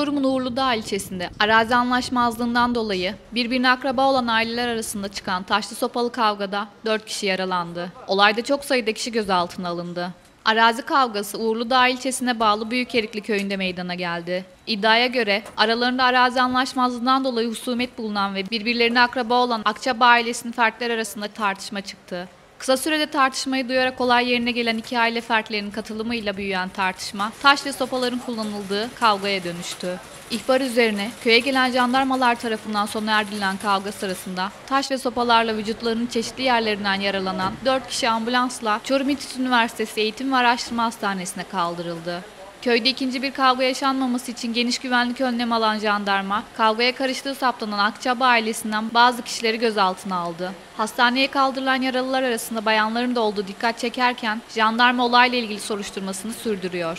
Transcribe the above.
Çorum'un Uğurludağ ilçesinde arazi anlaşmazlığından dolayı birbirine akraba olan aileler arasında çıkan taşlı sopalı kavgada 4 kişi yaralandı. Olayda çok sayıda kişi gözaltına alındı. Arazi kavgası Uğurludağ ilçesine bağlı Büyükerikli köyünde meydana geldi. İddiaya göre aralarında arazi anlaşmazlığından dolayı husumet bulunan ve birbirlerine akraba olan Akçaba ailesinin fertler arasında tartışma çıktı. Kısa sürede tartışmayı duyarak olay yerine gelen iki aile fertlerinin katılımıyla büyüyen tartışma, taş ve sopaların kullanıldığı kavgaya dönüştü. İhbar üzerine köye gelen jandarmalar tarafından sona erdirilen kavga sırasında taş ve sopalarla vücutlarının çeşitli yerlerinden yaralanan 4 kişi ambulansla Çorum İTÜ Üniversitesi Eğitim ve Araştırma Hastanesi'ne kaldırıldı. Köyde ikinci bir kavga yaşanmaması için geniş güvenlik önlemi alan jandarma, kavgaya karıştığı saptanan Akçaba ailesinden bazı kişileri gözaltına aldı. Hastaneye kaldırılan yaralılar arasında bayanların da olduğu dikkat çekerken, jandarma olayla ilgili soruşturmasını sürdürüyor.